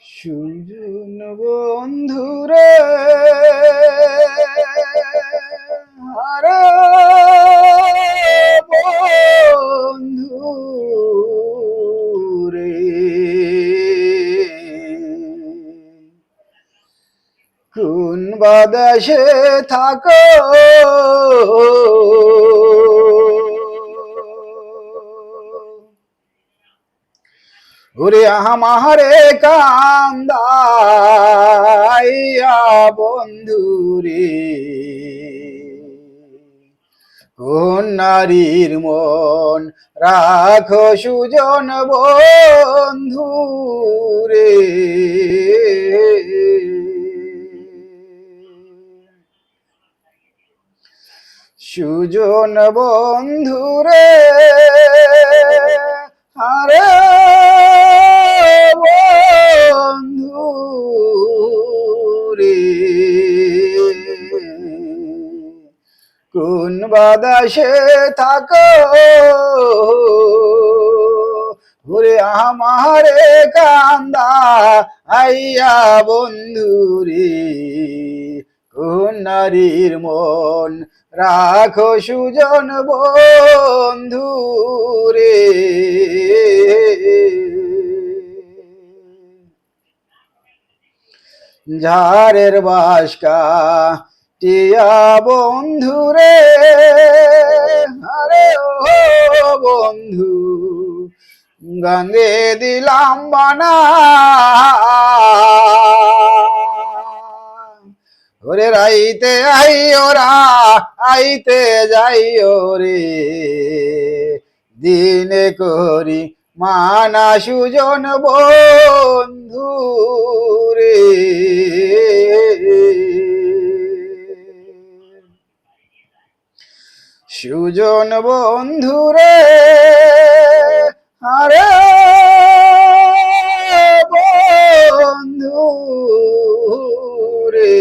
সুজন বন্ধুরে আরে বন্ধু রে কোন বাদাসে থাকো? ওরে আমারে কান্দাইয়া বন্ধু রে। কোন নারীর মন রাখো সুজন বন্ধু রে। সুজন বন্ধু রে, আরে বাদাসে থাকো। ঘুরে আমারে কান্দা, আইয়া বন্ধু রে। কোন নারীর মন রাখো সুজন বন্ধু রে। ঝাড়ের বাসকা টিয়া বন্ধু রে আরে ও বন্ধু, গঙ্গে দিলাম বানা। ওরে রাইতে আই ওরা আইতে যাই ওরে দিনে করি মানা সুজন বন্ধু রে সুজন বন্ধু রে, আরে বন্ধু রে।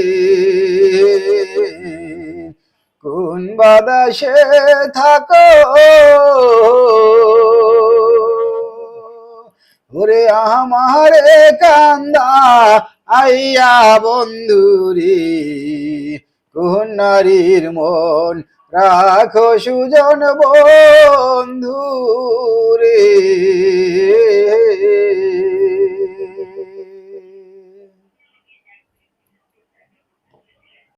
কোন বাদাসে থাকো? ওরে আমারে কান্দা, আইয়া বন্ধুরি কোন নারীর মন রাখো সুজন বন্ধু রে